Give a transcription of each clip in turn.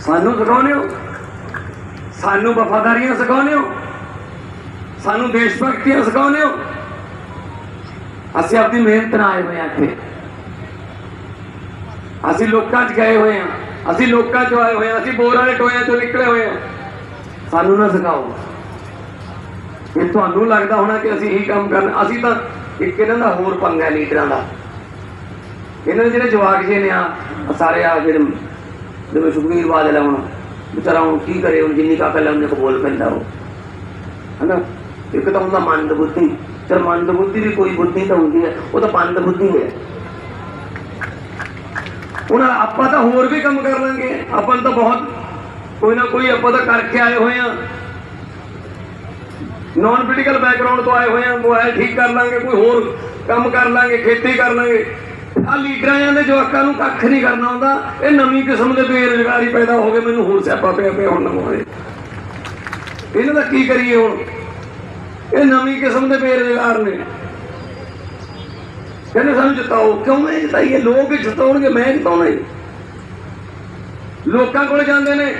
ਸਾਨੂੰ ਸਿਖਾਉਂਦੇ ਹੋ? ਸਾਨੂੰ ਵਫਾਦਾਰੀਆਂ ਸਿਖਾਉਂਦੇ ਹੋ? ਸਾਨੂੰ ਦੇਸ਼ ਭਗਤੀਆਂ ਸਿਖਾਉਂਦੇ ਹੋ? ਅਸੀਂ ਆਪਣੀ ਮਿਹਨਤ ਨਾਲ ਆਏ ਹੋਏ ਹਾਂ ਇੱਥੇ। ਅਸੀਂ ਲੋਕਾਂ 'ਚ ਗਏ ਹੋਏ ਹਾਂ। ਅਸੀਂ ਲੋਕਾਂ 'ਚੋਂ ਆਏ ਹੋਏ ਹਾਂ। ਅਸੀਂ ਬੋਰ ਵਾਲੇ ਟੋਇਆਂ 'ਚੋਂ ਨਿਕਲੇ ਹੋਏ ਹਾਂ। ਸਾਨੂੰ ਨਾ ਸਿਖਾਓ। ਇਹ ਤੁਹਾਨੂੰ ਲੱਗਦਾ ਹੋਣਾ ਕਿ ਅਸੀਂ ਇਹੀ ਕੰਮ ਕਰਨਾ। ਅਸੀਂ ਤਾਂ ਇੱਕ ਇਹਨਾਂ ਦਾ ਹੋਰ ਪੰਗਾ ਹੈ ਲੀਡਰਾਂ ਦਾ। ਇਹਨਾਂ ਦੇ ਜਿਹੜੇ ਜਵਾਕ ਜੇ ਨੇ ਆ ਸਾਰੇ ਆ ਜਿਹੜੇ ਜਿਵੇਂ ਸੁਖਬੀਰ ਬਾਦਲ ਹੈ। ਹੁਣ ਵਿਚਾਰਾ ਹੁਣ ਕੀ ਕਰੇ, ਹੁਣ ਜਿੰਨੀ ਕਾਕਲ ਹੈ, ਉਹਨੇ ਕੋ ਬੋਲ ਪੈਂਦਾ ਉਹ। ਹਨਾ? ਇੱਕ ਤਾਂ ਹੁੰਦਾ ਮੰਦ ਬੁੱਧੀ। ਤੇ ਮੰਦ ਬੁੱਧੀ ਵੀ ਕੋਈ ਬੁੱਧੀ ਤਾਂ ਹੁੰਦੀ ਹੈ, ਉਹ ਤਾਂ ਬੰਦ ਬੁੱਧੀ ਹੈ। ਹੁਣ ਆਪਾਂ ਤਾਂ ਹੋਰ ਵੀ ਕੰਮ ਕਰ ਲਾਂਗੇ। ਆਪਾਂ ਤਾਂ ਬਹੁਤ, ਕੋਈ ਨਾ ਕੋਈ ਆਪਾਂ ਤਾਂ ਕਰਕੇ ਆਏ ਹੋਏ ਆ ਨਾਨ ਪੋਲੀਟੀਕਲ ਬੈਕਗ੍ਰਾਉਂਡ ਤੋਂ ਆਏ ਹੋਏ ਆ ਮੋਬਾਈਲ ਠੀਕ ਕਰ ਲਾਂਗੇ, ਕੋਈ ਹੋਰ ਕੰਮ ਕਰ ਲਾਂਗੇ, ਖੇਤੀ ਕਰ ਲਾਂਗੇ। ਆ ਲੀਡਰਾਂ ਦੇ ਜਵਾਕਾਂ ਨੂੰ ਕੱਖ ਨਹੀਂ ਕਰਨਾ ਆਉਂਦਾ। ਇਹ ਨਵੀਂ ਕਿਸਮ ਦੇ ਬੇਰੁਜ਼ਗਾਰੀ ਪੈਦਾ ਹੋ ਗਏ, ਮੈਨੂੰ ਹੋਰ ਸਿਆਪਾ ਪਿਆ ਪਿਆ ਹੁਣ ਨਵਾਂ ਇਹਨਾਂ ਦਾ ਕੀ ਕਰੀਏ ਹੁਣ? ਇਹ ਨਵੀਂ ਕਿਸਮ ਦੇ ਬੇਰੁਜ਼ਗਾਰ ਨੇ। ਕਹਿੰਦੇ ਸਾਨੂੰ ਜਿਤਾਓ। ਕਿਉਂ ਨਹੀਂ ਜਿਤਾਈਏ? ਲੋਕ ਹੀ ਜਿਤਾਉਣਗੇ, ਮੈਂ ਜਿਤਾਉਣਾ ਹੀ ਲੋਕਾਂ ਕੋਲ ਜਾਂਦੇ ਨੇ।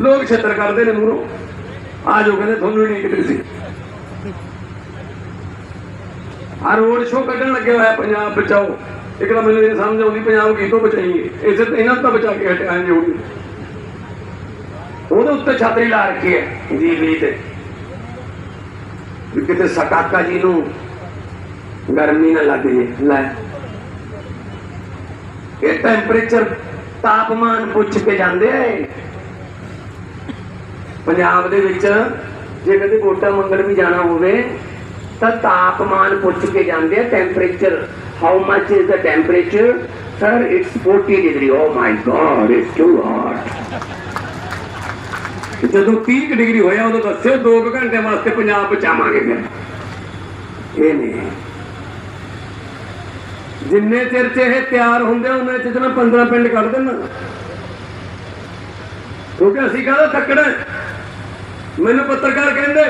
ਲੋਕ ਛਿੱਤਰ ਕਰਦੇ ਨੇ ਮੂਹਰੋਂ। ਆ ਜੋ ਕਹਿੰਦੇ, ਤੁਹਾਨੂੰ ਨਹੀਂ ਕਿਤੇ ਸੀ। ਆ ਰੋਡ ਸ਼ੋਅ ਕੱਢਣ ਲੱਗੇ ਹੋਇਆ ਪੰਜਾਬ, ਬਚਾਓ। ਇੱਕ ਤਾਂ ਮੈਨੂੰ ਇਹ ਸਮਝ ਆਉਂਦੀ, ਪੰਜਾਬ ਕੀ ਤੋਂ ਬਚਾਈਏ? ਇਸੇ ਤੇ ਇਹਨਾਂ ਨੂੰ ਬਚਾ ਕੇ ਹਟਿਆ ਜੀ ਉਹਦੀ ਉਹਦੇ ਉੱਤੇ ਛਤਰੀ ਲਾ ਰੱਖੀ ਹੈ ਜੀ ਵੀ ਤੇ ਕਿਤੇ ਸਕਾਕਾ ਜੀ ਨੂੰ ਗਰਮੀ ਨਾ ਲੱਗ ਜੇ ਲੈ। ਇਹ ਟੈਂਪਰੇਚਰ ਤਾਪਮਾਨ ਪੁੱਛ ਕੇ ਜਾਂਦੇ ਆ ਪੰਜਾਬ ਦੇ ਵਿੱਚ ਜੇ ਕਦੇ ਵੋਟਾਂ ਮੰਗਣ ਵੀ ਜਾਣਾ ਹੋਵੇ ਤਾਂ ਤਾਪਮਾਨ ਪੁੱਛ ਕੇ ਜਾਂਦੇ ਆ temperature how much is the temperature sir it's 40 degree oh my god it's too hot ਜਦੋਂ 30 ਡਿਗਰੀ ਹੋਇਆ ਉਦੋਂ ਦੱਸਿਓ 2 ਘੰਟੇ ਵਾਸਤੇ ਪੰਜਾਬ ਬਚਾਵਾਂਗੇ ਫਿਰ। ਇਹ ਨਹੀਂ ਜਿੰਨੇ ਚਿਰ ਚ ਇਹ ਤਿਆਰ ਹੁੰਦੇ ਆ, ਉਹਨੇ ਚਿਰ ਚ ਨਾ 15 ਪਿੰਡ ਕੱਢ ਦੇਣਾ। ਕਿਉਂਕਿ ਅਸੀਂ ਕਹਦਾ ਤੱਕੜ ਮੈਨੂੰ ਪੱਤਰਕਾਰ ਕਹਿੰਦੇ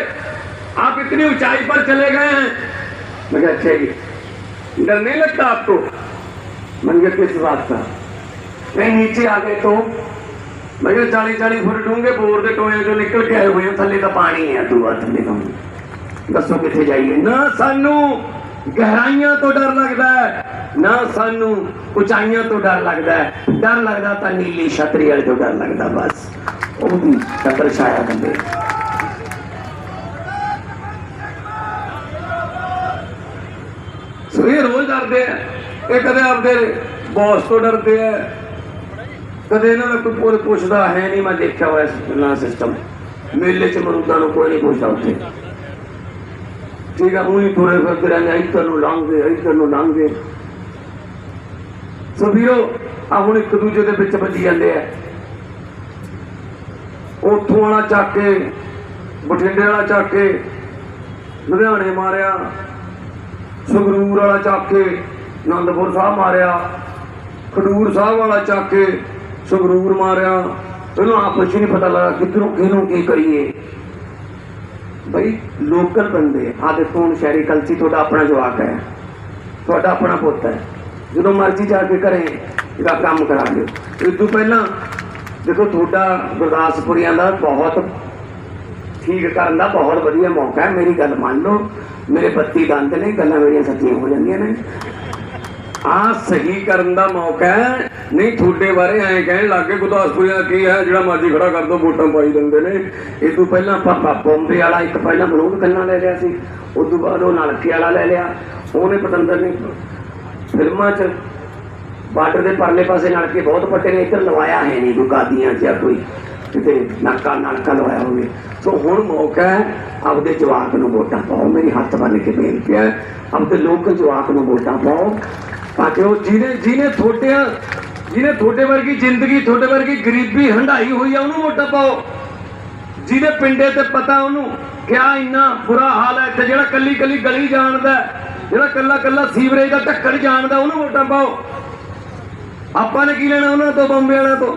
आप इतनी ऊंचाई पर चले गए हैं मैं कहा अच्छा जी डर नहीं लगता आपको मैंने कहा किस बात का कहीं नीचे आ गए तो मैं कहा चालीस चालीस फुट डूंगे बोर के टोए जो निकल के आए हुए हैं थले का पानी है दूआ थले का ਦੱਸੋ ਕਿੱਥੇ ਜਾਈਏ ਨਾ ਸਾਨੂੰ ਗਹਿਰਾਈਆਂ ਤੋਂ ਡਰ ਲੱਗਦਾ ਹੈ ਨਾ ਸਾਨੂੰ ਉਚਾਈਆਂ ਤੋਂ ਡਰ ਲੱਗਦਾ ਹੈ ਡਰ ਲੱਗਦਾ ਤਾਂ ਨੀਲੀ ਛਤਰੀ ਵਾਲੇ ਤੋਂ ਡਰ ਲੱਗਦਾ ਬਸ ਉਹਦੀ ਛਤਰ ਛਾਇਆ ਬੰਦੇ ਸੋ ਇਹ ਰੋਜ਼ ਡਰਦੇ ਆ। ਇਹ ਕਦੇ ਆਪਦੇ ਬੌਸ ਤੋਂ ਡਰਦੇ ਆ। ਕਦੇ ਇਹਨਾਂ ਦਾ ਕੋਈ ਪੁੱਛ ਪੁੱਛਦਾ ਹੈ ਨਹੀਂ, ਮੈਂ ਦੇਖਿਆ ਹੋਇਆ ਨਾ ਸਿਸਟਮ ਮੇਲੇ ਚ ਮਰੂਦਾਂ ਨੂੰ ਕੋਈ ਨਹੀਂ ਪੁੱਛਦਾ ਉੱਥੇ। ਠੀਕ ਆ, ਉਹੀ ਤੁਰੇ ਫਿਰਦੇ ਰਹਿੰਦੇ ਇੱਧਰ ਨੂੰ ਲੰਘਦੇ ਇੱਧਰ ਨੂੰ ਲੰਘਦੇ ਸੋ ਵੀਰੋ, ਆ ਹੁਣ ਇੱਕ ਦੂਜੇ ਦੇ ਵਿੱਚ ਵੱਜੀ ਜਾਂਦੇ ਆ। ਉੱਥੋਂ ਵਾਲਾ ਚੱਕ ਕੇ, ਬਠਿੰਡੇ ਵਾਲਾ ਚੱਕ ਕੇ, ਲੁਧਿਆਣੇ ਮਾਰਿਆ। ਸੰਗਰੂਰ ਵਾਲਾ ਚੱਕ ਕੇ ਆਨੰਦਪੁਰ ਸਾਹਿਬ ਮਾਰਿਆ। ਖਡੂਰ ਸਾਹਿਬ ਵਾਲਾ ਚੱਕ ਕੇ ਸੰਗਰੂਰ ਮਾਰਿਆ। ਇਹਨੂੰ ਆਪਸ 'ਚ ਨਹੀਂ ਪਤਾ ਲੱਗਾ ਕਿੱਧਰੋਂ ਕਿਹਨੂੰ ਕੀ ਕਰੀਏ। ਬਈ ਲੋਕਲ ਬੰਦੇ ਆ। ਦੇਖੋ ਹੁਣ ਸ਼ਹਿਰੀ ਕਲਚੀ ਤੁਹਾਡਾ ਆਪਣਾ ਜਵਾਕ ਹੈ। ਤੁਹਾਡਾ ਆਪਣਾ ਪੁੱਤ ਹੈ। ਜਦੋਂ ਮਰਜ਼ੀ ਜਾ ਕੇ ਘਰੇ ਇਹਦਾ ਕੰਮ ਕਰਾ ਲਿਓ ਇਸ ਤੋਂ ਪਹਿਲਾਂ ਦੇਖੋ ਤੁਹਾਡਾ ਗੁਰਦਾਸਪੁਰੀਆਂ ਦਾ ਬਹੁਤ ਠੀਕ ਕਰਨ ਦਾ ਬਹੁਤ ਵਧੀਆ ਮੌਕਾ ਹੈ। ਮੇਰੀ ਗੱਲ ਮੰਨ ਲਓ। ਮੇਰੇ ਬੱਤੀ ਦੰਦ ਨੇ ਗੱਲਾਂ ਮੇਰੀਆਂ ਸੱਚੀਆਂ ਹੋ ਜਾਂਦੀਆਂ ਨੇ। ਆ ਸਹੀ ਕਰਨ ਦਾ ਮੌਕਾ ਹੈ। ਨਹੀਂ, ਤੁਹਾਡੇ ਬਾਰੇ ਐਂ ਕਹਿਣ ਲੱਗੇ ਗੁਰਦਾਸਪੁਰੀਆਂ ਕੀ ਹੈ, ਜਿਹੜਾ ਮਰਜ਼ੀ ਖੜਾ ਕਰ ਦੋ, ਵੋਟਾਂ ਪਾਈ ਦਿੰਦੇ ਨੇ। ਇਹ ਤੋਂ ਪਹਿਲਾਂ ਪਾਪਾ ਬੰਬੇ ਵਾਲਾ, ਇੱਕ ਪਹਿਲਾਂ ਮਲੂਕ ਕੰਨਾਂ ਲੈ ਲਿਆ ਸੀ, ਉਸ ਤੋਂ ਬਾਅਦ ਉਹ ਨਲਕੇ ਵਾਲਾ ਲੈ ਲਿਆ। ਉਹਨੇ ਪਤੰਦਰ ਨੇ ਫਿਲਮਾਂ 'ਚ ਬਾਰਡਰ ਦੇ ਪਰਲੇ ਪਾਸੇ ਨਲਕੇ ਬਹੁਤ ਪੱਟੇ ਨੇ, ਇੱਧਰ ਲਵਾਇਆ ਹੈ ਨਹੀਂ ਕੋਈ ਗਾਦੀਆਂ 'ਚ ਕੋਈ। ਕਿਤੇ ਨਲਕਾ ਨਲਕਾ ਲਵਾਇਆ ਹੋਵੇ। ਸੋ ਹੁਣ ਮੌਕਾ ਹੈ ਆਪਦੇ ਜਵਾਕ ਨੂੰ ਵੋਟਾਂ ਪਾਓ। ਮੇਰੀ ਹੱਥ ਬੰਨ ਕੇ ਬੇਨਤੀ ਹੈ, ਆਪਦੇ ਲੋਕਲ ਜਵਾਕ ਨੂੰ ਵੋਟਾਂ ਪਾਓ। ਤਾਂ ਕਿ ਉਹ ਜਿਹਨੇ ਜਿਹਨੇ ਤੁਹਾਡਿਆਂ, ਜਿਹਨੇ ਤੁਹਾਡੇ ਵਰਗੀ ਜ਼ਿੰਦਗੀ, ਤੁਹਾਡੇ ਵਰਗੀ ਗਰੀਬੀ ਹੰਡਾਈ ਹੋਈ ਆ, ਉਹਨੂੰ ਵੋਟਾਂ ਪਾਓ। ਜਿਹਦੇ ਪਿੰਡੇ ਤੇ ਪਤਾ ਉਹਨੂੰ ਕਿਆ ਇੰਨਾ ਬੁਰਾ ਹਾਲ ਹੈ ਤੇ ਜਿਹੜਾ ਕੱਲੀ ਕੱਲੀ ਗਲੀ ਜਾਣਦਾ ਜਿਹੜਾ ਕੱਲਾ ਕੱਲਾ ਸੀਵਰੇਜ ਦਾ ਢੱਕਣ ਜਾਣਦਾ, ਉਹਨੂੰ ਵੋਟਾਂ ਪਾਓ। ਆਪਾਂ ਨੇ ਕੀ ਲੈਣਾ ਉਹਨਾਂ ਤੋਂ, ਬੰਬੇ ਵਾਲਿਆਂ ਤੋਂ?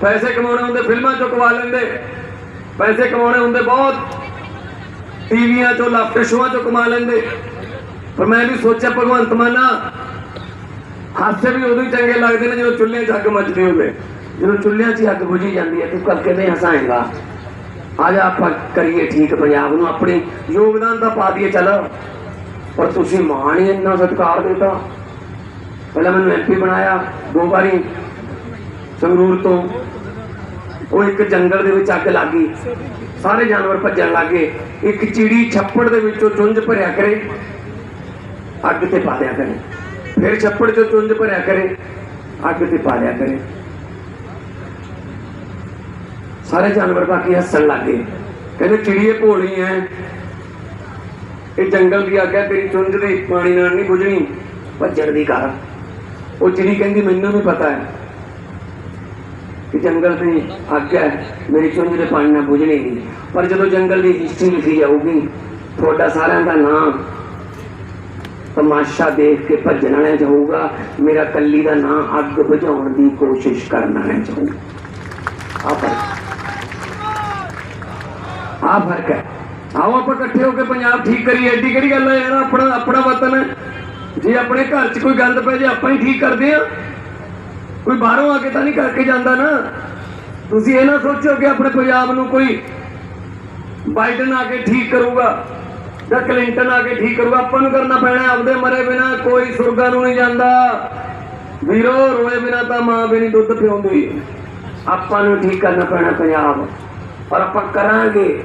ਪੈਸੇ ਕਮਾਉਣੇ ਹੁੰਦੇ, ਫਿਲਮਾਂ ਚੋਂ ਕਮਾ ਲੈਂਦੇ। ਪੈਸੇ ਕਮਾਉਣੇ ਹੁੰਦੇ ਬਹੁਤ। ਟੀਵੀਆਂ ਚੋਂ ਲਾਫਟਰ ਸ਼ੋਆਂ ਚੋਂ ਕਮਾ ਲੈਂਦੇ। ਪਰ ਮੈਂ ਵੀ ਸੋਚਿਆ, ਭਗਵੰਤ ਮਾਨਾ ਹਾਸੇ ਵੀ ਉਦੋਂ ਹੀ ਚੰਗੇ ਲੱਗਦੇ ਨੇ ਜਦੋਂ ਚੁੱਲ੍ਹੇ 'ਚ ਅੱਗ ਮੱਚਦੀ ਹੋਵੇ। ਜਦੋਂ ਚੁੱਲ੍ਹਿਆਂ 'ਚ ਹੀ ਅੱਗ ਬੁਝੀ ਜਾਂਦੀ ਹੈ, ਤੂੰ ਕੱਲ ਕਿਵੇਂ ਹਸਾਏਗਾ? ਆ ਜਾ, ਆਪਾਂ ਕਰੀਏ ਠੀਕ ਪੰਜਾਬ ਨੂੰ, ਆਪਣੀ ਯੋਗਦਾਨ ਤਾਂ ਪਾ ਦਈਏ, ਚੱਲ। ਪਰ ਤੁਸੀਂ ਮਾਣ ਹੀ ਇੰਨਾ ਸਤਿਕਾਰ ਦਿੱਤਾ। ਪਹਿਲਾਂ ਮੈਨੂੰ ਐਮਪੀ ਬਣਾਇਆ, ਦੋ ਵਾਰੀ ਸੰਗਰੂਰ ਤੋਂ ਉਹ ਇੱਕ ਜੰਗਲ ਦੇ ਵਿੱਚ ਅੱਗ ਲੱਗ ਗਈ। ਸਾਰੇ ਜਾਨਵਰ ਭੱਜਣ ਲੱਗੇ ਇੱਕ ਚਿੜੀ ਛੱਪੜ ਦੇ ਵਿੱਚੋਂ ਚੁੰਝ ਭਰਿਆ ਕਰੇ। ਅੱਗ ਤੇ ਪਾ ਲਿਆ ਕਰੇ। ਫਿਰ ਛੱਪੜ ਚੋਂ ਚੁੰਝ ਭਰਿਆ ਕਰੇ। ਅੱਗ ਤੇ ਪਾ ਲਿਆ ਕਰੇ। ਸਾਰੇ ਜਾਨਵਰ ਬਾਕੀ ਹੱਸਣ ਲੱਗੇ ਕਹਿੰਦੇ, ਚਿੜੀਏ ਭੋਲੀ ਐ। ਇਹ ਜੰਗਲ ਦੀ ਅੱਗ ਹੈ ਤੇਰੀ ਚੁੰਝ ਦੇ ਪਾਣੀ ਨਾਲ ਨਹੀਂ ਬੁਝਣੀ। ਭੱਜਣ ਦੀ ਕਾਰ ਉਹ ਚਿੜੀ ਕਹਿੰਦੀ, ਮੈਨੂੰ ਵੀ ਪਤਾ ਹੈ ਕਿ ਜੰਗਲ ਤੇ ਅੱਗ ਹੈ, ਮੇਰੀ ਚੁੰਝ ਦੇ ਪਾਣੀ ਨਾਲ ਬੁਝਣੀ ਨਹੀਂ ਪਰ ਜਦੋਂ ਜੰਗਲ ਦੀ ਹਿਸਟਰੀ ਲਿਖੀ ਜਾਊਗੀ, ਤੁਹਾਡਾ ਸਾਰਿਆਂ ਦਾ ਨਾਮ ਤਮਾਸ਼ਾ ਦੇਖ ਕੇ ਭੱਜਣ ਵਾਲਿਆਂ ਚ ਮੇਰਾ ਕੱਲੀ ਦਾ ਨਾਂ ਅੱਗ ਬੁਝਾਉਣ ਦੀ ਕੋਸ਼ਿਸ਼ ਕਰਨ ਵਾਲਿਆਂ ਚ ਹੋਊਗਾ ਫ਼ਰਕ ਆ ਫ਼ਰਕ ਹੈ। ਆਓ ਆਪਾਂ ਇਕੱਠੇ ਹੋ ਕੇ ਪੰਜਾਬ ਠੀਕ ਕਰੀਏ। ਐਡੀ ਕਿਹੜੀ ਗੱਲ ਹੈ ਯਾਰ? ਆਪਣਾ ਆਪਣਾ ਵਤਨ ਹੈ। ਜੇ ਆਪਣੇ ਘਰ 'ਚ ਕੋਈ ਗੰਦ ਪੈ ਜੇ, ਆਪਾਂ ਹੀ ਠੀਕ ਕਰਦੇ ਆ ਕੋਈ ਬਾਹਰੋਂ ਆ ਕੇ ਤਾਂ ਨਹੀਂ ਕਰਕੇ ਜਾਂਦਾ ਨਾ। ਤੁਸੀਂ ਇਹ ਨਾ ਸੋਚੋ ਕਿ ਆਪਣੇ ਪੰਜਾਬ ਨੂੰ ਕੋਈ ਬਾਈਡਨ ਆ ਕੇ ਠੀਕ ਕਰੂਗਾ ਜਾਂ ਕਲਿੰਟਨ ਆ ਕੇ ਠੀਕ ਕਰੂਗਾ। ਆਪਾਂ ਨੂੰ ਕਰਨਾ ਪੈਣਾ ਆਪਦੇ ਮਰੇ ਬਿਨਾ ਕੋਈ ਸੁਰਗਾਂ ਨੂੰ ਨਹੀਂ ਜਾਂਦਾ। ਵੀਰੋ, ਰੋਏ ਬਿਨਾ ਤਾਂ ਮਾਂ ਵੀ ਨਹੀਂ ਦੁੱਧ ਪਿਉਂਦੀ। ਆਪਾਂ ਨੂੰ ਠੀਕ ਕਰਨਾ ਪੈਣਾ ਪੰਜਾਬ। ਔਰ ਆਪਾਂ ਕਰਾਂਗੇ।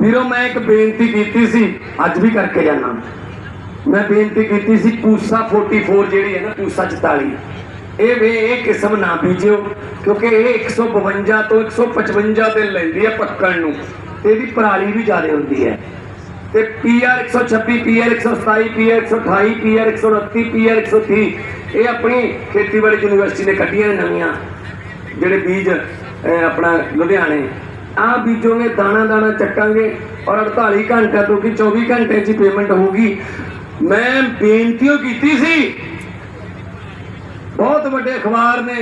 ਵੀਰੋ, ਮੈਂ ਇੱਕ ਬੇਨਤੀ ਕੀਤੀ ਸੀ, ਅੱਜ ਵੀ ਕਰਕੇ ਜਾਣਾ ਮੈਂ ਬੇਨਤੀ ਕੀਤੀ ਸੀ, ਪੂਸਾ 44 ਜਿਹੜੀ ਹੈ ਨਾ, ਪੂਸਾ 44 ਇਹ ਵੇ, ਇਹ ਕਿਸਮ ਨਾ ਬੀਜਿਓ, ਕਿਉਂਕਿ ਇਹ 152 ਤੋਂ 155 ਦਿਨ ਲੈਂਦੀ ਹੈ ਪੱਕਣ ਨੂੰ। ਤੇ ਇਹਦੀ ਪਰਾਲੀ ਵੀ ਜ਼ਿਆਦਾ ਹੁੰਦੀ ਹੈ। ਤੇ PR 126 PR 127 PR 128 PR 129 PR 130 ਇਹ ਆਪਣੀ ਖੇਤੀਬਾੜੀ ਯੂਨੀਵਰਸਿਟੀ ਨੇ ਕੱਢੀਆਂ ਨੇ ਨਵੀਆਂ, ਜਿਹੜੇ ਬੀਜ ਆਪਣਾ ਲੁਧਿਆਣੇ ਆ ਬੀਜੋਗੇ, ਦਾਣਾ ਦਾਣਾ ਚੱਕਾਂਗੇ ਔਰ 48 ਘੰਟਿਆਂ ਤੋਂ ਕਿ 24 ਘੰਟੇ 'ਚ ਪੇਮੈਂਟ ਹੋਊਗੀ। ਮੈਂ ਬੇਨਤੀਓ ਕੀਤੀ ਸੀ। ਬਹੁਤ ਵੱਡੇ ਅਖਬਾਰ ਨੇ,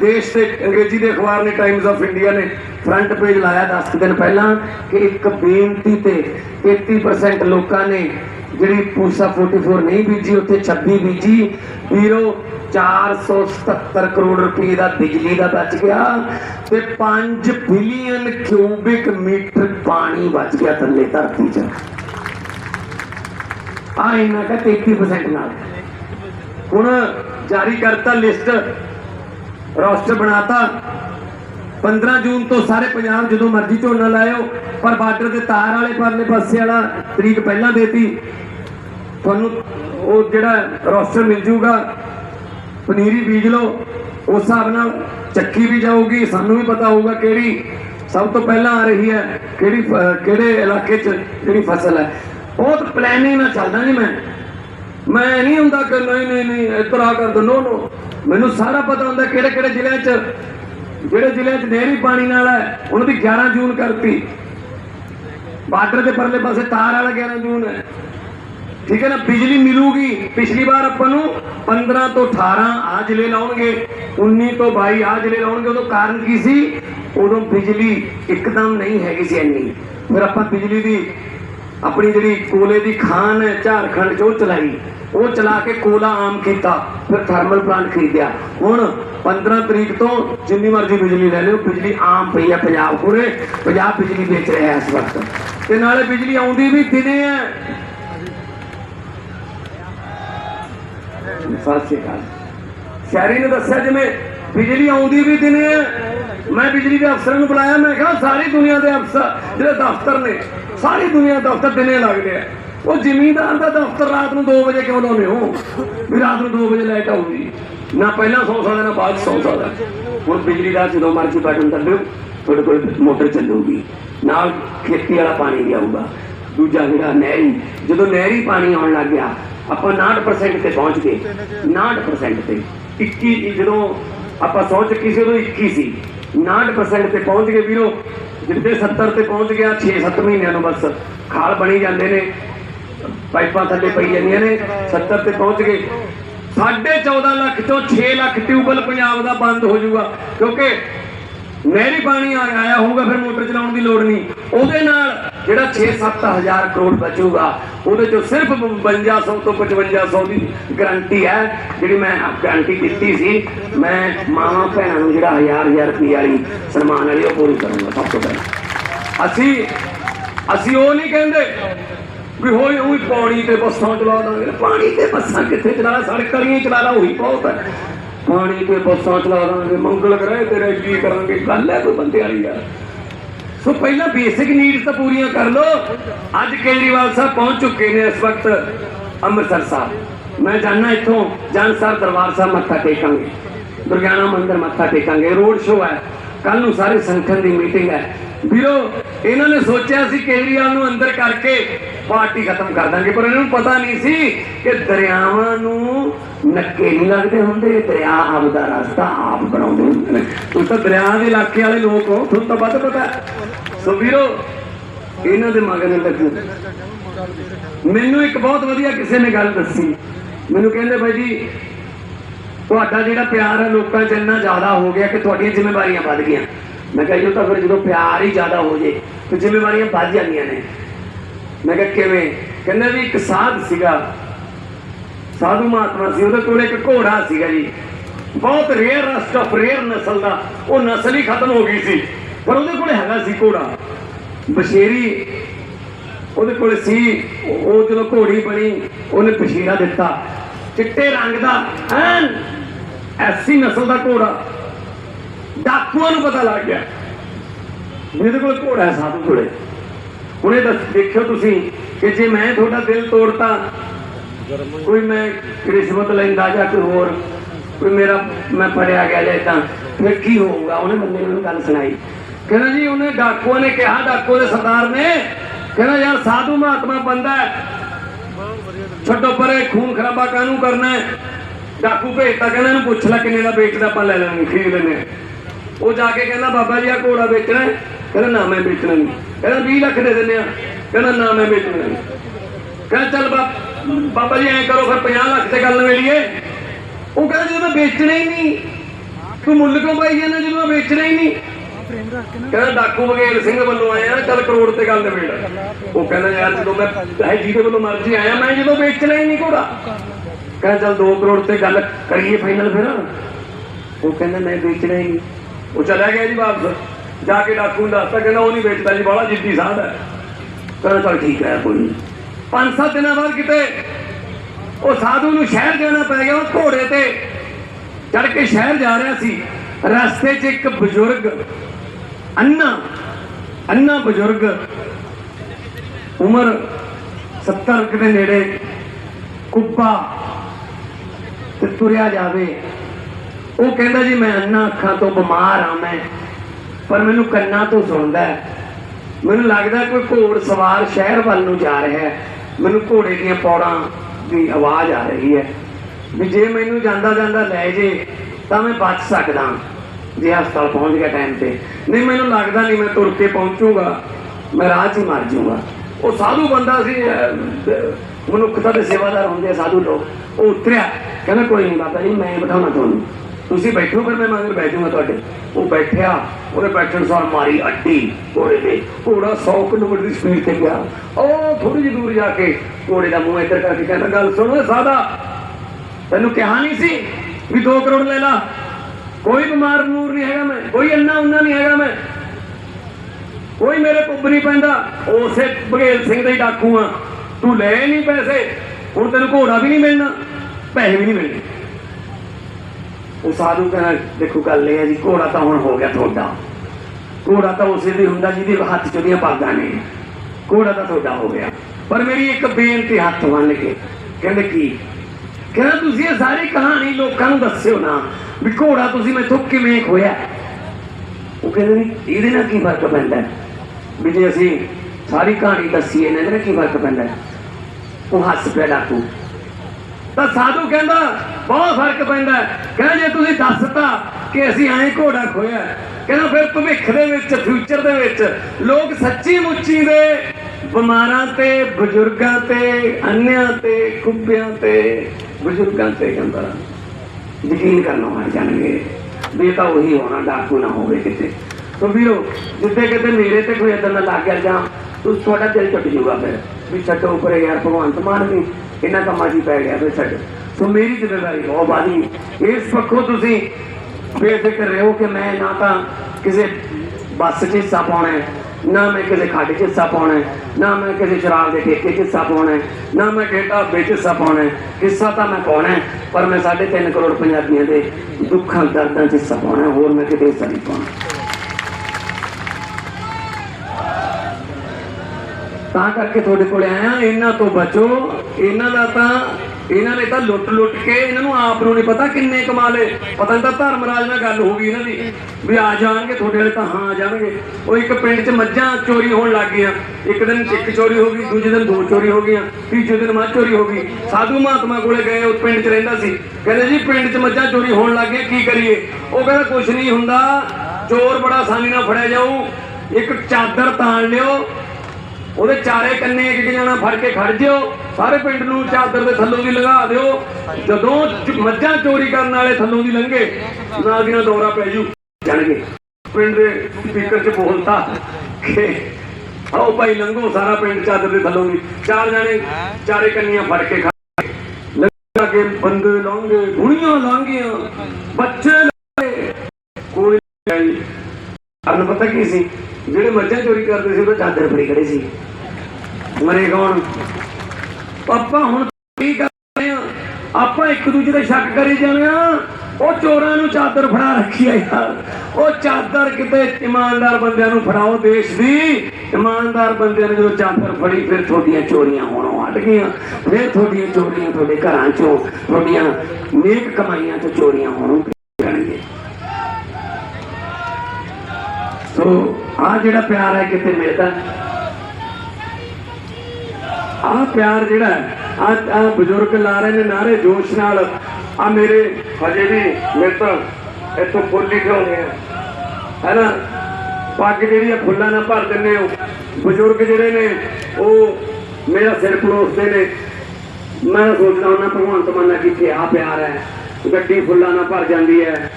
ਦੇਸ਼ ਦੇ, ਅੰਗਰੇਜ਼ੀ ਦੇ ਅਖਬਾਰ ਨੇ ਟਾਈਮਜ਼ ਆਫ ਇੰਡੀਆ ਨੇ ਫਰੰਟ ਪੇਜ ਲਾਇਆ 10 ਦਿਨ ਪਹਿਲਾਂ ਕਿ ਇੱਕ ਬੇਨਤੀ ਤੇ 33% ਲੋਕਾਂ ਨੇ ਜਿਹੜੀ ਪੂਸਾ 44 ਨਹੀਂ ਬੀਜੀ, ਉੱਥੇ 26 ਬੀਜੀ। ਵੀਰੋ 477 ਕਰੋੜ ਰੁਪਏ ਦਾ ਬਿਜਲੀ ਦਾ ਬਚ ਗਿਆ ਤੇ 5 ਬਿਲੀਅਨ ਕਿਊਬਿਕ ਮੀਟਰ ਪਾਣੀ ਬਚ ਗਿਆ ਥੱਲੇ ਧਰਤੀ 'ਚ। ਆ ਇਹਨਾਂ ਦਾ 33% ਨਾਲ। ਹੁਣ ਜਾਰੀ ਕਰਤਾ ਲਿਸਟ, ਰੋਸਟਰ ਬਣਾਤਾ। 15 ਜੂਨ ਤੋਂ ਸਾਰੇ ਪੰਜਾਬ ਜਦੋਂ ਮਰਜ਼ੀ ਝੋਨਾ ਲਾਇਓ, ਪਰ ਬਾਰਡਰ ਦੇ ਤਾਰ ਵਾਲੇ ਪਰਲੇ ਪਾਸੇ ਵਾਲਾ ਤਰੀਕ ਪਹਿਲਾਂ ਦੇਤੀ। ਤੁਹਾਨੂੰ ਉਹ ਜਿਹੜਾ ਰੋਸਟਰ ਮਿਲ ਜੂਗਾ ਪਨੀਰੀ ਬੀਜ ਲਓ, ਉਸ ਹਿਸਾਬ ਨਾਲ ਚੱਕੀ ਵੀ ਜਾਊਗੀ, ਸਾਨੂੰ ਵੀ ਪਤਾ ਹੋਊਗਾ ਕਿਹੜੀ ਸਭ ਤੋਂ ਪਹਿਲਾਂ ਆ ਰਹੀ ਹੈ, ਕਿਹੜੀ ਕਿਹੜੇ ਇਲਾਕੇ 'ਚ ਕਿਹੜੀ ਫਸਲ ਹੈ। ਬਹੁਤ ਪਲੈਨਿੰਗ ਨਾਲ ਚੱਲਦਾ ਜੀ ਮੈਂ। ਮੈਂ ਨਹੀਂ ਹੁੰਦਾ ਕਿ ਨਹੀਂ ਨਹੀਂ ਨਹੀਂ, ਇੱਧਰ ਆ ਕਰ ਦੋ, ਨੋ ਨੋ। ਮੈਨੂੰ ਸਾਰਾ ਪਤਾ ਹੁੰਦਾ ਕਿਹੜੇ ਕਿਹੜੇ ਜ਼ਿਲ੍ਹਿਆਂ 'ਚ, ਜਿਹੜੇ ਜ਼ਿਲ੍ਹਿਆਂ 'ਚ ਨਹਿਰੀ ਪਾਣੀ ਨਾਲ ਹੈ, ਉਹਨਾਂ ਦੀ 11 ਜੂਨ ਕਰਤੀ। ਬਾਰਡਰ ਦੇ ਪਰਲੇ ਪਾਸੇ ਤਾਰ ਵਾਲਾ 11 ਜੂਨ ਹੈ। ਠੀਕ ਹੈ ਨਾ? ਬਿਜਲੀ ਮਿਲੂਗੀ। ਪਿਛਲੀ ਵਾਰ ਆਪਾਂ ਨੂੰ 15 ਤੋਂ 18 ਆ ਜ਼ਿਲ੍ਹੇ ਲਾਉਣਗੇ 19 ਤੋਂ 22 ਆ ਜ਼ਿਲ੍ਹੇ ਲਾਉਣਗੇ। ਉਦੋਂ ਕਾਰਨ ਕੀ ਸੀ? ਉਦੋਂ ਬਿਜਲੀ ਇੱਕਦਮ ਨਹੀਂ ਹੈਗੀ ਸੀ ਇੰਨੀ। ਫਿਰ ਆਪਾਂ ਬਿਜਲੀ ਦੀ ਆਪਣੀ ਜਿਹੜੀ ਕੋਲੇ ਦੀ ਖਾਨ ਹੈ, ਝਾਰਖੰਡ 'ਚ ਉਹ ਚਲਾਈ। ਉਹ ਚਲਾ ਕੇ ਕੋਲਾ ਆਮ ਕੀਤਾ, ਫਿਰ ਥਰਮਲ ਪਲਾਂਟ ਖਰੀਦਿਆ। ਹੁਣ 15 ਤਰੀਕ ਤੋਂ ਜਿੰਨੀ ਮਰਜ਼ੀ ਬਿਜਲੀ ਲੈ ਲਿਓ, ਬਿਜਲੀ ਆਮ ਪਈ ਹੈ ਪੰਜਾਬ ਕੋਲੇ। ਪੰਜਾਬ ਬਿਜਲੀ ਵੇਚ ਰਿਹਾ ਇਸ ਵਕਤ। ਤੇ ਨਾਲੇ ਬਿਜਲੀ ਆਉਂਦੀ ਵੀ ਦਿਨੇ ਹੈ। ਸਤਿ ਸ਼੍ਰੀ ਅਕਾਲ। ਸ਼ਹਿਰੀ ਨੇ ਦੱਸਿਆ ਜਿਵੇਂ ਬਿਜਲੀ ਆਉਂਦੀ ਵੀ ਦਿਨੇ, ਮੈਂ ਬਿਜਲੀ ਦੇ ਅਫਸਰਾਂ ਨੂੰ ਬੁਲਾਇਆ, ਮੈਂ ਕਿਹਾ ਸਾਰੀ ਦੁਨੀਆ ਦੇ ਅਫਸਰ ਜਿਹੜੇ ਦਫ਼ਤਰ ਨੇ, ਸਾਰੀ ਦੁਨੀਆ ਦੇ ਦਫ਼ਤਰ ਦਿਨੇ ਲੱਗਦੇ ਆ। ਉਹ ਜ਼ਿਮੀਂਦਾਰ ਦਾ ਦਫ਼ਤਰ ਰਾਤ ਨੂੰ 2 ਵਜੇ ਕਿਉਂ ਲਾਉਂਦੇ ਹੋ? ਵੀ ਰਾਤ ਨੂੰ 2 ਵਜੇ ਲਾਈਟ ਆਊਗੀ ਨਾ ਪਹਿਲਾਂ ਸੌ ਸਕਦਾ ਨਾ ਬਾਅਦ 'ਚ ਸੌ ਸਕਦਾ ਹੁਣ ਬਿਜਲੀ ਦਾ ਜਦੋਂ ਮਰਜ਼ੀ ਬਟਨ ਦੱਬਿਓ ਤੁਹਾਡੇ ਕੋਲ ਮੋਟਰ ਚੱਲੂਗੀ। ਨਾਲ ਖੇਤੀ ਵਾਲਾ ਪਾਣੀ ਵੀ ਆਊਗਾ। ਦੂਜਾ ਜਿਹੜਾ ਨਹਿਰੀ, ਜਦੋਂ ਨਹਿਰੀ ਪਾਣੀ ਆਉਣ ਲੱਗ ਗਿਆ ਆਪਾਂ 59% ਤੇ ਪਹੁੰਚ ਗਏ। 59% ਤੇ। 21 ਜਦੋਂ ਆਪਾਂ ਸੋਚ ਚੱਕੀ ਸੀ ਉਦੋਂ 21 ਸੀ। 59% ਤੇ ਪਹੁੰਚ ਗਏ ਵੀਰੋ। ਜਿੱਦੇ 70 ਤੇ ਪਹੁੰਚ ਗਿਆ 6-7 ਮਹੀਨਿਆਂ ਨੂੰ ਬਸ। ਖਾਲ ਬਣੀ ਜਾਂਦੇ ਨੇ। ਪਾਈਪਾਂ ਥੱਲੇ ਪਈ ਜਾਂਦੀਆਂ ਨੇ। 70 ਤੇ ਪਹੁੰਚ ਗਏ। 14.5 ਲੱਖ ਤੋਂ 6 ਲੱਖ ਟਿਊਬਲ ਪੰਜਾਬ ਦਾ ਬੰਦ ਹੋ ਜਾਊਗਾ। ਕਿਉਂਕਿ ਨਹਿਰੀ ਪਾਣੀ ਆਇਆ ਹੋਊਗਾ, ਫਿਰ ਮੋਟਰ ਚਲਾਉਣ ਦੀ ਲੋੜ ਨਹੀਂ। ਉਹਦੇ ਨਾਲ ਜਿਹੜਾ 6-7 ਹਜ਼ਾਰ ਕਰੋੜ ਬਚੂਗਾ, ਉਹਦੇ ਚੋਂ ਸਿਰਫ 5200 ਤੋਂ 5500 ਦੀ ਗਾਰੰਟੀ ਹੈ, ਜਿਹੜੀ ਮੈਂ ਗਾਰੰਟੀ ਦਿੱਤੀ ਸੀ। ਮੈਂ ਮਾਵਾਂ ਭੈਣਾਂ ਨੂੰ ਜਿਹੜਾ ਹਜ਼ਾਰ ਹਜ਼ਾਰ ਰੁਪਏ ਵਾਲੀ ਸਨਮਾਨ ਵਾਲੀ ਉਹ ਪੂਰੀ ਕਰੂੰਗਾ, ਸਭ ਤੋਂ ਪਹਿਲਾਂ। ਅਸੀਂ ਅਸੀਂ ਉਹ ਨਹੀਂ ਕਹਿੰਦੇ ਵੀ ਹੋਈ, ਉਹੀ ਪਾਣੀ ਤੇ ਬੱਸਾਂ ਚਲਾ ਦਾਂਗੇ। ਪਾਣੀ ਤੇ ਬੱਸਾਂ ਕਿੱਥੇ ਚਲਾ ਸੜਕਾਂ ਵਾਲੀਆਂ ਹੀ ਚਲਾ ਲਾ, ਉਹੀ ਬਹੁਤ ਹੈ। ਪਾਣੀ ਤੇ ਬੱਸਾਂ ਚਲਾ ਦਾਂਗੇ, ਮੰਗਲ ਗ੍ਰਹਿ ਤੇਰੇ ਕੀ ਕਰਾਂਗੇ। ਗੱਲ ਹੈ ਕੋਈ ਬੰਦੇ ਵਾਲੀ ਯਾਰ। ਸੋ ਪਹਿਲਾਂ ਬੇਸਿਕ ਨੀਡਸ ਤਾਂ ਪੂਰੀਆਂ ਕਰ ਲੋ ਅੱਜ ਕੇਜਰੀਵਾਲ ਸਾਹਿਬ ਪਹੁੰਚ ਚੁੱਕੇ ਨੇ ਇਸ ਵਕਤ ਅੰਮ੍ਰਿਤਸਰ ਸਾਹਿਬ। ਮੈਂ ਜਾਣਾ ਇੱਥੋਂ ਜਨਸਰ ਦਰਬਾਰ ਸਾਹਿਬ ਮੱਥਾ ਟੇਕਾਂਗੇ। ਦੁਰਗਿਆਨਾ ਮੰਦਿਰ ਮੱਥਾ ਟੇਕਾਂਗੇ। ਰੋਡ ਸ਼ੋਅ ਹੈ। ਕੱਲ ਨੂੰ ਸਾਰੇ ਸੰਗਠਨ ਦੀ ਮੀਟਿੰਗ ਹੈ। ਵੀਰੋ, ਇਹਨਾਂ ਨੇ ਸੋਚਿਆ ਸੀ ਕੇਜਰੀਵਾਲ ਨੂੰ ਅੰਦਰ ਕਰਕੇ ਪਾਰਟੀ ਖਤਮ ਕਰ ਦਾਂਗੇ, ਪਰ ਇਹਨਾਂ ਨੂੰ ਪਤਾ ਨਹੀਂ ਸੀ ਕਿ ਦਰਿਆਵਾਂ ਨੂੰ ਨੱਕੇ ਨਹੀਂ ਲੱਗਦੇ ਹੁੰਦੇ, ਦਰਿਆ ਆਪਦਾ ਰਸਤਾ ਆਪ ਬਣਾਉਂਦੇ ਹੁੰਦੇ ਨੇ। ਤੁਸੀਂ ਤਾਂ ਦਰਿਆ ਦੇ ਇਲਾਕੇ ਵਾਲੇ ਲੋਕ ਹੋ, ਤੁਹਾਨੂੰ ਤਾਂ ਵੱਧ ਪਤਾ ਸੋ ਵੀਰੋ, ਇਹਨਾਂ ਦੇ ਮਗਰ ਲੱਗੋ ਮੈਨੂੰ ਇੱਕ ਬਹੁਤ ਵਧੀਆ ਕਿਸੇ ਨੇ ਗੱਲ ਦੱਸੀ। ਮੈਨੂੰ ਕਹਿੰਦੇ ਬਾਈ ਜੀ ਤੁਹਾਡਾ ਜਿਹੜਾ ਪਿਆਰ ਹੈ ਲੋਕਾਂ 'ਚ ਇੰਨਾ ਜ਼ਿਆਦਾ ਹੋ ਗਿਆ ਕਿ ਤੁਹਾਡੀਆਂ ਜ਼ਿੰਮੇਵਾਰੀਆਂ ਵੱਧ ਗਈਆਂ। ਮੈਂ ਕਿਹਾ ਜੀ ਤਾਂ ਫਿਰ ਜਦੋਂ ਪਿਆਰ ਹੀ ਜ਼ਿਆਦਾ ਹੋ ਜੇ, ਤੇ ਜ਼ਿੰਮੇਵਾਰੀਆਂ ਵੱਧ ਜਾਂਦੀਆਂ ਨੇ। ਮੈਂ ਕਿਹਾ, ਕਿਵੇਂ? ਕਹਿੰਦਾ ਵੀ ਇੱਕ ਸਾਧ ਸੀਗਾ। ਸਾਧੂ ਮਹਾਤਮਾ ਸੀ, ਉਹਦੇ ਕੋਲ ਇੱਕ ਘੋੜਾ ਸੀਗਾ ਜੀ। ਬਹੁਤ ਰੇਅਰ ਰਸਟ ਆਫ ਰੇਅਰ ਨਸਲ ਦਾ, ਉਹ ਨਸਲ ਹੀ ਖਤਮ ਹੋ ਗਈ ਸੀ। ਪਰ ਉਹਦੇ ਕੋਲ ਹੈਗਾ ਸੀ ਘੋੜਾ। ਬਸ਼ੇਰੀ, ਉਹਦੇ ਕੋਲ ਸੀ ਉਹ ਉਹ ਜਦੋਂ ਘੋੜੀ ਬਣੀ, ਉਹਨੇ ਬਸ਼ੀਰਾ ਦਿੱਤਾ। ਚਿੱਟੇ ਰੰਗ ਦਾ, ਐਨ ਐਸੀ ਨਸਲ ਦਾ ਘੋੜਾ। ਡਾਕੂਆਂ ਨੂੰ ਪਤਾ ਲੱਗ ਗਿਆ। ਵੀ ਕੋਲ ਘੋੜਾ ਹੈ ਸਾਧੂ ਕੋਲੇ ਹੁਣ ਦੱਸ, ਦੇਖਿਓ ਤੁਸੀਂ ਕਿ ਜੇ ਮੈਂ ਤੁਹਾਡਾ ਦਿਲ ਤੋੜਤਾ, ਕੋਈ ਮੈਂ ਰਿਸ਼ਵਤ ਲੈਂਦਾ ਜਾਂ ਕੋਈ ਹੋਰ, ਕੋਈ ਮੇਰਾ ਮੈਂ ਫੜਿਆ ਗਿਆ ਜਾਂ ਤਾਂ ਫਿਰ ਕੀ ਹੋਊਗਾ? ਉਹਨੇ ਬੰਦੇ ਨੂੰ ਗੱਲ ਸੁਣਾਈ। ਕਹਿੰਦਾ ਜੀ, ਉਹਨੇ ਡਾਕੂਆਂ ਨੇ ਕਿਹਾ ਡਾਕੂ ਦੇ ਸਰਦਾਰ ਨੇ। ਕਹਿੰਦਾ ਯਾਰ ਸਾਧੂ ਮਹਾਤਮਾ ਬੰਦਾ ਛੱਡੋ ਪਰੇ, ਖੂਨ ਖਰਾਬਾ ਕਾਹਨੂੰ ਕਰਨਾ ਹੈ? ਡਾਕੂ ਭੇਜਤਾ, ਕਹਿੰਦਾ ਇਹਨੂੰ ਪੁੱਛ ਲੈ ਕਿੰਨੇ ਦਾ ਵੇਚਦਾ ਆਪਾਂ ਲੈ ਲਾਂਗੇ ਖਰੀਦ ਲੈਣੇ ਉਹ ਜਾ ਕੇ ਕਹਿੰਦਾ, ਬਾਬਾ ਜੀ ਆ ਘੋੜਾ ਵੇਚਣਾ ਕਹਿੰਦਾ, ਨਾ, ਮੈਂ ਵੇਚਣਾ ਨਹੀਂ। ਕਹਿੰਦਾ 20 ਲੱਖ ਦੇ ਦਿੰਦੇ ਆ ਕਹਿੰਦਾ, ਨਾ, ਮੈਂ ਵੇਚਣਾ ਨਹੀਂ। ਕਹਿੰਦਾ, ਚੱਲ ਬਾਬਾ ਜੀ, ਐਂ ਕਰੋ, ਫਿਰ 50 ਲੱਖ ਤੇ ਗੱਲ ਨਵੇੜੀਏ ਉਹ ਕਹਿੰਦਾ, ਜਦੋਂ ਮੈਂ ਵੇਚਣਾ ਹੀ ਨਹੀਂ, ਤੂੰ ਮੁੱਲ ਕਿਉਂ ਪਾਈ ਜਾਂਦਾ ਜਦੋਂ ਮੈਂ ਵੇਚਣਾ ਹੀ ਨਹੀਂ? ਕਹਿੰਦਾ, ਡਾਕੂ ਬਗੇਲ ਸਿੰਘ ਵੱਲੋਂ ਆਇਆ, ਚੱਲ ਕਰੋੜ ਤੇ ਗੱਲ ਨਵੇੜ ਉਹ ਕਹਿੰਦਾ, ਯਾਰ ਜਦੋਂ ਮੈਂ ਹੈ ਜਿਹਦੇ ਵੱਲੋਂ ਮਰਜ਼ੀ ਆਇਆ, ਮੈਂ ਜਦੋਂ ਵੇਚਣਾ ਹੀ ਨਹੀਂ ਘੋੜਾ। ਕਹਿੰਦਾ ਚੱਲ 2 ਕਰੋੜ ਤੇ ਗੱਲ ਕਰੀਏ ਫਾਈਨਲ ਫਿਰ। ਉਹ ਕਹਿੰਦਾ ਮੈਂ ਵੇਚਣਾ ਹੀ ਨਹੀਂ। ਉਹ ਚਲਾ ਗਿਆ ਜੀ ਵਾਪਸ। ਜਾ ਕੇ ਡਾਕੂ ਨੂੰ ਦੱਸਤਾ, ਕਹਿੰਦਾ ਉਹ ਨਹੀਂ ਵੇਚਦਾ ਜੀ ਬੜਾ ਜਿੱਦੀ ਸਾਧ ਹੈ। ਕਹਿੰਦਾ ਚੱਲ ਠੀਕ ਹੈ, ਕੋਈ ਨਹੀਂ। ਪੰਜ ਸੱਤ ਦਿਨਾਂ ਬਾਅਦ ਕਿਤੇ ਉਹ ਸਾਧੂ ਨੂੰ ਸ਼ਹਿਰ ਜਾਣਾ ਪੈ ਗਿਆ, ਉਹ ਘੋੜੇ ਤੇ ਚੜ ਕੇ ਸ਼ਹਿਰ ਜਾ ਰਿਹਾ ਸੀ। ਰਸਤੇ 'ਚ ਇੱਕ ਬਜ਼ੁਰਗ, ਅੰਨਾ ਅੰਨਾ ਬਜ਼ੁਰਗ, ਉਮਰ 70 ਦੇ ਨੇੜੇ, ਕੁੱਬਾ ਤੇ ਤੁਰਿਆ ਜਾਵੇ। ਉਹ ਕਹਿੰਦਾ, ਜੀ ਮੈਂ ਅੰਨਾ ਅੱਖਾਂ ਤੋਂ ਬਿਮਾਰ ਆ ਮੈਂ, ਪਰ ਮੈਨੂੰ ਕੰਨਾਂ ਤੋਂ ਸੁਣਦਾ ਮੈਨੂੰ ਲੱਗਦਾ ਕੋਈ ਘੋੜ ਸਵਾਰ ਸ਼ਹਿਰ ਵੱਲ ਨੂੰ ਜਾ ਰਿਹਾ ਹੈ। ਮੈਨੂੰ ਘੋੜੇ ਦੀਆਂ ਪੌੜਾਂ ਦੀ ਆਵਾਜ਼ ਆ ਰਹੀ ਹੈ ਵੀ ਜੇ ਮੈਨੂੰ ਜਾਂਦਾ ਜਾਂਦਾ ਲੈ ਜੇ, ਤਾਂ ਮੈਂ ਬਚ ਸਕਦਾ ਜੇ ਹਸਪਤਾਲ ਪਹੁੰਚ ਗਿਆ ਟਾਈਮ ਤੇ। ਨਹੀਂ, ਮੈਨੂੰ ਲੱਗਦਾ ਨਹੀਂ ਮੈਂ ਤੁਰ ਕੇ ਪਹੁੰਚੂਗਾ। ਮੈਂ ਰਾਹ 'ਚ ਹੀ ਮਰ ਜਾਊਗਾ। ਉਹ ਸਾਧੂ ਬੰਦਾ ਸੀ ਮਨੁੱਖਤਾ ਦੇ ਸੇਵਾਦਾਰ ਹੁੰਦੇ ਆ, ਸਾਧੂ ਲੋਕ। ਉਹ ਉਤਰਿਆ, ਕਹਿੰਦਾ ਕੋਈ ਨਹੀਂ ਬਾਬਾ ਜੀ, ਮੈਂ ਬਿਠਾਉਣਾ ਤੁਹਾਨੂੰ। ਤੁਸੀਂ ਬੈਠੋ ਫਿਰ, ਮੈਂ ਮਗਰ ਬੈਠੂਗਾ ਤੁਹਾਡੇ। ਉਹ ਬੈਠਿਆ ਉਹਨੇ ਬੈਠਣ ਸਾਰ ਮਾਰੀ ਅੱਡੀ, ਘੋੜੇ ਤੇ। ਘੋੜਾ 100 ਕਿਲੋਮੀਟਰ ਦੀ ਸਪੀਡ ਤੇ ਗਿਆ। ਉਹ ਥੋੜੀ ਜਿਹੀ ਦੂਰ ਜਾ ਕੇ ਘੋੜੇ ਦਾ ਮੂੰਹ ਇੱਧਰ ਕਰਕੇ ਕਹਿੰਦਾ, ਗੱਲ ਸੁਣ ਸਾਦਾ ਤੈਨੂੰ ਕਿਹਾ ਨਹੀਂ ਸੀ ਵੀ 2 ਕਰੋੜ ਲੈ ਲਾ? ਕੋਈ ਬਿਮਾਰ ਨੂਰ ਨਹੀਂ ਹੈਗਾ ਮੈਂ, ਕੋਈ ਅੰਨਾ ਉੰਨਾ ਨਹੀਂ ਹੈਗਾ ਮੈਂ। ਕੋਈ ਮੇਰੇ ਕੁੱਬ ਨਹੀਂ ਪੈਂਦਾ। ਉਸੇ ਬਘੇਲ ਸਿੰਘ ਦਾ ਹੀ ਡਾਕੂ ਆ। ਤੂੰ ਲੈ ਨਹੀਂ ਪੈਸੇ, ਹੁਣ ਤੈਨੂੰ ਘੋੜਾ ਵੀ ਨਹੀਂ ਮਿਲਣਾ, ਪੈਸੇ ਵੀ ਨਹੀਂ ਮਿਲਣੇ। ਉਹ ਸਾਧੂ ਕਹਿੰਦਾ, ਦੇਖੋ ਗੱਲ ਇਹ ਹੈ ਜੀ, ਘੋੜਾ ਤਾਂ ਹੁਣ ਹੋ ਗਿਆ ਤੁਹਾਡਾ। ਘੋੜਾ ਤਾਂ ਉਸੇ ਦੀ ਹੁੰਦਾ ਜਿਹਦੇ ਹੱਥ ਚ ਉਹਦੀਆਂ ਪਾਗਾਂ ਨੇ। ਘੋੜਾ ਤਾਂ ਤੁਹਾਡਾ ਹੋ ਗਿਆ। ਪਰ ਮੇਰੀ ਇੱਕ ਬੇਨਤੀ ਹੱਥ ਬੰਨ ਕੇ, ਕਹਿੰਦੇ ਕੀ? ਕਹਿੰਦਾ, ਤੁਸੀਂ ਇਹ ਸਾਰੀ ਕਹਾਣੀ ਲੋਕਾਂ ਨੂੰ ਦੱਸਿਓ ਨਾ ਵੀ ਘੋੜਾ ਤੁਸੀਂ ਮੈਥੋਂ ਕਿਵੇਂ ਖੋਇਆ ਉਹ ਕਹਿੰਦੇ ਵੀ ਇਹਦੇ ਨਾਲ ਕੀ ਫ਼ਰਕ ਪੈਂਦਾ? ਵੀ ਜੇ ਅਸੀਂ ਸਾਰੀ ਕਹਾਣੀ ਦੱਸੀਏ, ਇਹਨਾਂ ਇਹਦੇ ਨਾਲ ਕੀ ਫ਼ਰਕ ਪੈਂਦਾ? ਤੂੰ ਹੱਸ ਪਿਆ ਡਾਕੂ ਤਾਂ ਸਾਧੂ ਕਹਿੰਦਾ, ਬਹੁਤ ਫ਼ਰਕ ਪੈਂਦਾ ਕਹਿੰਦਾ, ਜੇ ਤੁਸੀਂ ਦੱਸਤਾ ਕਿ ਅਸੀਂ ਐਂ ਘੋੜਾ ਖੋਇਆ ਕਹਿੰਦਾ, ਫਿਰ ਭਵਿੱਖ ਦੇ ਵਿੱਚ ਫਿਊਚਰ ਦੇ ਵਿੱਚ ਲੋਕ ਸੱਚੀ ਮੁੱਚੀ ਦੇ ਬਿਮਾਰਾਂ ਤੇ, ਬਜ਼ੁਰਗਾਂ ਤੇ, ਅੰਨਿਆਂ ਤੇ ਕੁੱਬਿਆਂ ਤੇ, ਬਜ਼ੁਰਗਾਂ ਤੇ ਕਹਿੰਦਾ, ਯਕੀਨ ਕਰਨਾ ਮਰ ਜਾਣਗੇ। ਵੀ ਇਹ ਤਾਂ ਉਹੀ ਹੋਣਾ, ਡਾਕੂ ਨਾ ਹੋਵੇ ਕਿਤੇ। ਤੋ ਵੀਰੋ ਜਿੱਦੇ ਕਿਤੇ ਨੇੜੇ ਤੇ ਕੋਈ ਏਦਾਂ ਦਾ ਲੱਗ ਗਿਆ ਜਾਂ ਤੂੰ ਤੁਹਾਡਾ ਦਿਲ ਟੁੱਟ ਜੂਗਾ ਫਿਰ। ਵੀ ਛੱਡੋ ਉੱਪਰ ਯਾਰ ਭਗਵੰਤ ਮਾਨ ਵੀ ਇਹਨਾਂ ਕੰਮਾਂ 'ਚ ਹੀ ਪੈ ਗਿਆ ਫਿਰ ਛੱਡ। ਸੋ ਮੇਰੀ ਜ਼ਿੰਮੇਵਾਰੀ ਬਹੁਤ ਬਾਦੀ ਇਸ ਪੱਖੋਂ ਤੁਸੀਂ ਬੇਫਿਕਰ ਰਹੋ ਕਿ ਮੈਂ ਨਾ ਤਾਂ ਕਿਸੇ ਬੱਸ 'ਚ ਹਿੱਸਾ ਪਾਉਣਾ ਹੈ, ਨਾ ਮੈਂ ਕਿਸੇ ਖੱਡ 'ਚ ਹਿੱਸਾ ਪਾਉਣਾ ਹੈ, ਨਾ ਮੈਂ ਕਿਸੇ ਸ਼ਰਾਬ ਦੇ ਠੇਕੇ 'ਚ ਹਿੱਸਾ ਪਾਉਣਾ ਹੈ, ਨਾ ਮੈਂ ਕਿਸੇ ਢਾਬੇ 'ਚ ਹਿੱਸਾ ਪਾਉਣਾ ਹੈ। ਹਿੱਸਾ ਤਾਂ ਮੈਂ ਪਾਉਣਾ ਹੈ, ਪਰ ਮੈਂ 3.5 ਕਰੋੜ ਪੰਜਾਬੀਆਂ ਦੇ ਦੁੱਖਾਂ, ਦਰਦਾਂ 'ਚ ਹਿੱਸਾ ਪਾਉਣਾ ਹੋਰ ਮੈਂ ਕਿਤੇ ਹਿੱਸਾ ਨਹੀਂ ਪਾਉਣਾ। ਤਾਂ ਕਰਕੇ ਤੁਹਾਡੇ ਕੋਲ ਆਇਆ, ਇਹਨਾਂ ਤੋਂ ਬਚੋ। ਇਹਨਾਂ ਦਾ ਤਾਂ, ਇਹਨਾਂ ਨੇ ਤਾਂ ਲੁੱਟ ਲੁੱਟ ਕੇ ਇਹਨਾਂ ਨੂੰ ਆਪ ਨੂੰ ਨਹੀਂ ਪਤਾ ਕਿੰਨੇ ਕਮਾ ਪਤਾ ਨਹੀਂ ਤਾਂ ਧਰਮਰਾਜ ਨਾਲ ਗੱਲ ਹੋ ਗਈ ਇਹਨਾਂ ਦੀ, ਵੀ ਆ ਜਾਣਗੇ ਤੁਹਾਡੇ ਵਾਲੇ ਤਾਂ ਹਾਂ ਆ ਜਾਣਗੇ। ਉਹ ਇੱਕ ਪਿੰਡ 'ਚ ਮੱਝਾਂ ਚੋਰੀ ਹੋਣ ਲੱਗ ਗਈਆਂ। ਇੱਕ ਦਿਨ ਇੱਕ ਚੋਰੀ ਹੋ ਗਈ, ਦੂਜੇ ਦਿਨ ਦੋ ਚੋਰੀ ਹੋ ਗਈਆਂ, ਤੀਜੇ ਦਿਨ ਮੱਝ ਚੋਰੀ ਹੋ ਗਈ। ਸਾਧੂ ਮਹਾਤਮਾ ਕੋਲੇ ਗਏ, ਉਹ ਪਿੰਡ 'ਚ ਰਹਿੰਦਾ ਸੀ। ਕਹਿੰਦੇ ਜੀ, ਪਿੰਡ 'ਚ ਮੱਝਾਂ ਚੋਰੀ ਹੋਣ ਲੱਗ ਗਈਆਂ, ਕੀ ਕਰੀਏ? ਉਹ ਕਹਿੰਦਾ ਕੁਝ ਨਹੀਂ ਹੁੰਦਾ, ਚੋਰ ਬੜਾ ਆਸਾਨੀ ਨਾਲ ਫੜਿਆ ਜਾਊ। ਇੱਕ ਚਾਦਰ ਤਾਣ ਲਿਓ ਉਹਦੇ ਚਾਰੇ ਕੰਨੇ ਇੱਕ ਜਣਾ ਫੜ ਕੇ ਖੜ ਜਿਓ, ਸਾਰੇ ਪਿੰਡ ਨੂੰ ਚਾਦਰ ਦੇ ਥੱਲੋਂ ਦੀ ਲੰਘਾ ਦਿਓ। ਜਦੋਂ ਮੱਝਾਂ ਚੋਰੀ ਕਰਨ ਵਾਲੇ ਥੱਲੋਂ ਦੀ ਲੰਘੇ, ਨਾਲ ਦੀ ਨਾਲ ਦੌਰਾ ਪੈ ਜੂ ਜਾਣਗੇ ਪਿੰਡ ਦੇ ਸਪੀਕਰ 'ਚ ਬੋਲਤਾ ਕਿ, ਆਓ ਭਾਈ ਲੰਘੋ, ਸਾਰਾ ਪਿੰਡ ਚਾਦਰ ਦੇ ਥੱਲੋਂ ਦੀ ਚਾਰ ਜਣੇ ਚਾਰੇ ਕੰਨੀਆਂ ਫੜ ਕੇ ਖੜ ਕੇ ਬੰਦੇ ਲੰਘੇ ਬੁੜੀਆਂ ਲੰਘੀਆਂ, ਬੱਚੇ ਲੰਘੇ। ਕੋਈ ਨਹੀਂ ਕਰਨ ਪਤਾ ਕੀ ਸੀ? ਜਿਹੜੇ ਮੱਝਾਂ ਚੋਰੀ ਕਰਦੇ ਸੀ ਉਹ ਚਾਦਰ ਫੜੀ ਖੜੇ ਸੀ। ਮਰੇ ਕੌਣ? ਆਪਾਂ ਹੁਣ ਕੀ ਕਰਦੇ ਆ ਆਪਾਂ ਇੱਕ ਦੂਜੇ ਤੇ ਸ਼ੱਕ ਕਰੀ ਜਾਂਦੇ ਆ ਉਹ ਚੋਰਾਂ ਨੂੰ ਚਾਦਰ ਫੜਾ ਰੱਖੀ ਆ ਯਾਰ। ਉਹ ਚਾਦਰ ਕਿਤੇ ਇਮਾਨਦਾਰ ਬੰਦਿਆਂ ਨੂੰ ਫੜਾਓ ਦੇਸ਼ ਦੀ। ਇਮਾਨਦਾਰ ਬੰਦਿਆਂ ਨੇ ਜਦੋਂ ਚਾਦਰ ਫੜੀ, ਫਿਰ ਤੁਹਾਡੀਆਂ ਚੋਰੀਆਂ ਹੋਣੋਂ ਹਟ ਗਈਆਂ। ਫਿਰ ਤੁਹਾਡੀਆਂ ਚੋਰੀਆਂ ਤੁਹਾਡੇ ਘਰਾਂ ਚੋਂ, ਤੁਹਾਡੀਆਂ ਨੇਕ ਕਮਾਈਆਂ ਤੋਂ ਚੋਰੀਆਂ ਹੋਣੋਂ ਕਰਨਗੇ ਸੋ ਆ ਜਿਹੜਾ ਪਿਆਰ ਹੈ ਕਿਤੇ ਮਿਲਦਾ? ਆ ਪਿਆਰ ਜਿਹੜਾ ਆ ਆ ਬਜ਼ੁਰਗ ਲਾ ਰਹੇ ਨੇ ਨਾਰੇ ਜੋਸ਼ ਨਾਲ। ਆ ਮੇਰੇ, ਹਜੇ ਵੀ ਮੇਰੇ ਤਾਂ ਇੱਥੋਂ ਫੁੱਲ ਹੀ ਖਿਆਉਂਦੇ ਆ ਹੈਨਾ ਪੱਗ ਜਿਹੜੀ ਆ, ਫੁੱਲਾਂ ਨਾਲ ਭਰ ਦਿੰਦੇ ਹੋ। ਬਜ਼ੁਰਗ ਜਿਹੜੇ ਨੇ, ਉਹ ਮੇਰਾ ਸਿਰ ਪਲੋਸਦੇ ਨੇ। ਮੈਂ ਸੋਚਦਾ ਹੁੰਦਾ, ਭਗਵੰਤ ਮਾਨ ਕਿੱਥੇ ਆ ਪਿਆਰ ਹੈ। ਗੱਡੀ ਫੁੱਲਾਂ ਨਾਲ ਭਰ ਜਾਂਦੀ ਹੈ।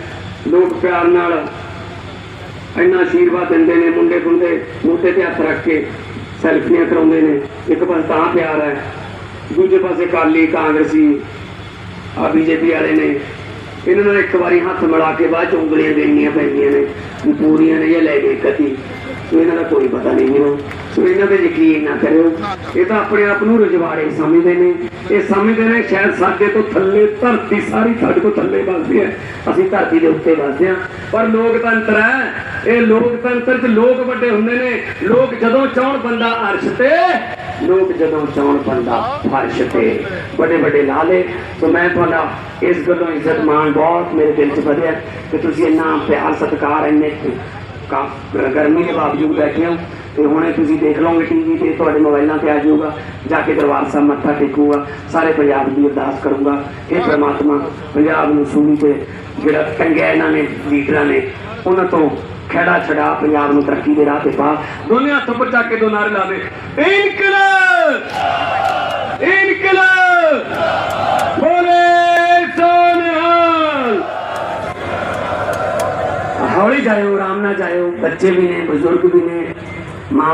ਲੋਕ ਪਿਆਰ ਨਾਲ ਇੰਨਾ ਆਸ਼ੀਰਵਾਦ ਦਿੰਦੇ ਨੇ, ਮੁੰਡੇ ਖੁੰਡੇ ਮੋਢੇ ਤੇ ਹੱਥ ਰੱਖ ਕੇ ਸੈਲਫੀਆਂ ਕਰਾਉਂਦੇ ਨੇ। ਇੱਕ ਪਾਸੇ ਤਾਂ ਪਿਆਰ ਹੈ, ਦੂਜੇ ਪਾਸੇ ਕਾਲੀ ਕਾਂਗਰਸੀ ਆ ਬੀਜੇਪੀ ਵਾਲੇ ਨੇ। ਇਹਨਾਂ ਨਾਲ ਇੱਕ ਵਾਰੀ ਹੱਥ ਮਿਲਾ ਕੇ ਬਾਅਦ ਚ ਉਂਗਲੀਆਂ ਦੇਣੀਆਂ ਪੈਂਦੀਆਂ ਨੇ ਪੂਰੀਆਂ ਨੇ ਜਾਂ ਲੈ ਗਏ ਕਤੀ। ਇਹਨਾਂ ਦਾ ਕੋਈ ਪਤਾ ਨਹੀਂ ਮੈਨੂੰ ਸੋ ਇਹਨਾਂ ਤੇ ਯਕੀਨ ਨਾ ਕਰਿਓ। ਇਹ ਤਾਂ ਆਪਣੇ ਆਪ ਨੂੰ ਰਜਵਾੜੇ ਸਮਝਦੇ ਨੇ। ਇਹ ਸਮਝਦੇ ਨੇ ਸ਼ਾਇਦ ਸਾਡੇ ਤੋਂ ਥੱਲੇ, ਧਰਤੀ ਸਾਰੀ ਸਾਡੇ ਤੋਂ ਥੱਲੇ ਵੱਸਦੀ ਹੈ। ਅਸੀਂ ਧਰਤੀ ਦੇ ਉੱਤੇ ਵੱਸਦੇ ਹਾਂ। ਪਰ ਲੋਕਤੰਤਰ ਹੈ। ਇਹ ਲੋਕਤੰਤਰ 'ਚ ਲੋਕ ਵੱਡੇ ਹੁੰਦੇ ਨੇ। ਲੋਕ ਜਦੋਂ ਚਾਹਣ ਬੰਦਾ ਅਰਸ਼ ਤੇ, ਲੋਕ ਜਦੋਂ ਚਾਹਣ ਬੰਦਾ ਫਰਸ਼ ਤੇ। ਵੱਡੇ ਵੱਡੇ ਲਾਲੇ ਸੋ ਮੈਂ ਤੁਹਾਡਾ ਇਸ ਗੱਲੋਂ ਇੱਜ਼ਤ ਮਾਣ ਬਹੁਤ, ਮੇਰੇ ਦਿਲ 'ਚ ਵਧਿਆ ਕਿ ਤੁਸੀਂ ਇੰਨਾ ਪਿਆਰ ਸਤਿਕਾਰ ਇੰਨੇ ਕਾ ਗਰਮੀ ਦੇ ਬਾਵਜੂਦ ਬੈਠੇ ਹੋ। ਤੇ ਹੁਣੇ ਤੁਸੀਂ ਦੇਖ ਲਓਗੇ ਟੀਵੀ ਤੇ, ਤੁਹਾਡੇ ਮੋਬਾਈਲਾਂ ਤੇ ਆ ਜਾਊਗਾ, ਜਾ ਕੇ ਦਰਬਾਰ ਸਾਹਿਬ ਮੱਥਾ ਟੇਕੂਗਾ, ਸਾਰੇ ਪੰਜਾਬ ਦੀ ਅਰਦਾਸ ਕਰੂੰਗਾ। ਇਹ ਪ੍ਰਮਾਤਮਾ ਪੰਜਾਬ ਨੂੰ ਸੂਲੀ ਤੇ ਜਿਹੜਾ ਟੰਗਿਆ ਇਹਨਾਂ ਨੇ, ਲੀਡਰਾਂ ਨੇ, ਉਹਨਾਂ ਤੋਂ ਖੇੜਾ ਛੜਾ ਪੰਜਾਬ ਨੂੰ ਤਰੱਕੀ ਦੇ ਰਾਹ ਤੇ ਪਾ। ਦੋਨੇ ਹੱਥ ਉੱਪਰ ਚੱਕ ਕੇ ਦੋ ਨਾਰੇ ਲਾ ਇਨਕਲਾਬ! ਇਨਕਲਾਬ! ਬੋਲੇ ਸੋਨਿਹਾਲ! ਜਾਇਓ, ਆਰਾਮ ਨਾਲ ਜਾਇਓ। ਬੱਚੇ ਵੀ ਨੇ, ਬਜ਼ੁਰਗ ਵੀ ਨੇ ਮਾਂ